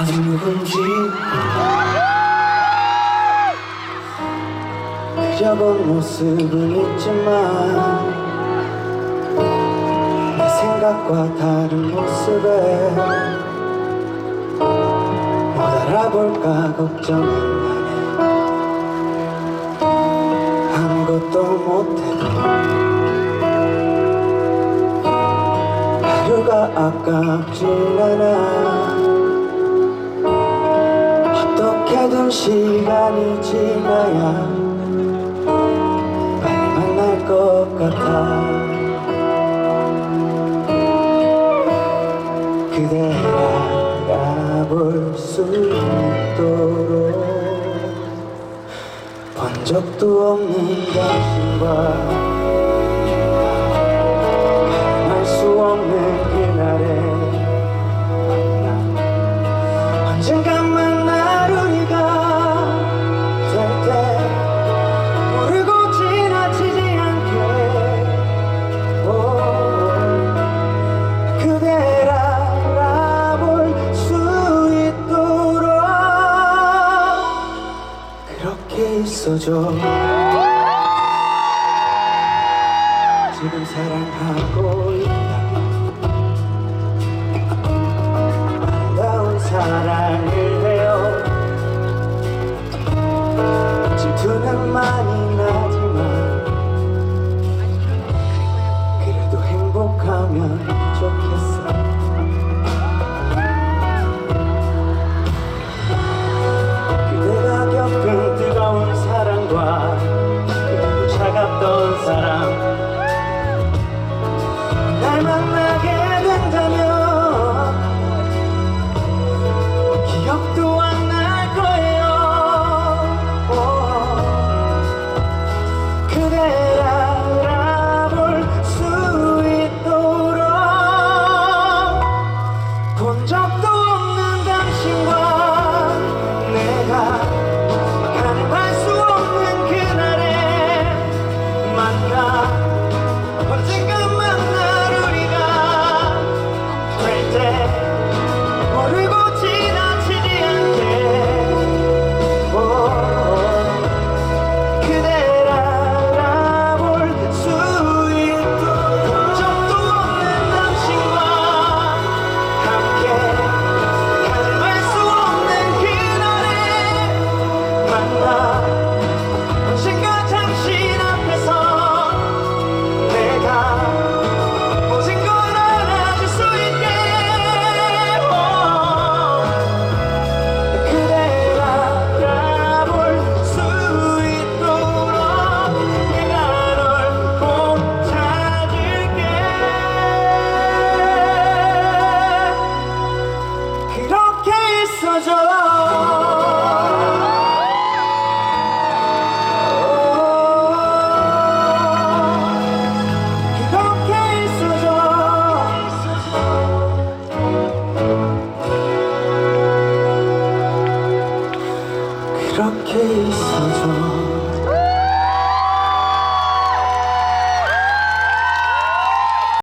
아직 누군지 그저 본 모습은 있지만 내 생각과 다른 모습에 못 알아볼까 걱정은 나네 아무것도 못해도 하루가 아깝진 않아 어떻게든 시간이 지나야 빨리 만날 것 같아. 그대 알아볼 수 있도록 본 적도 없는 당신과 있어줘 지금 사랑하고 있다 time. 이렇게 있어줘.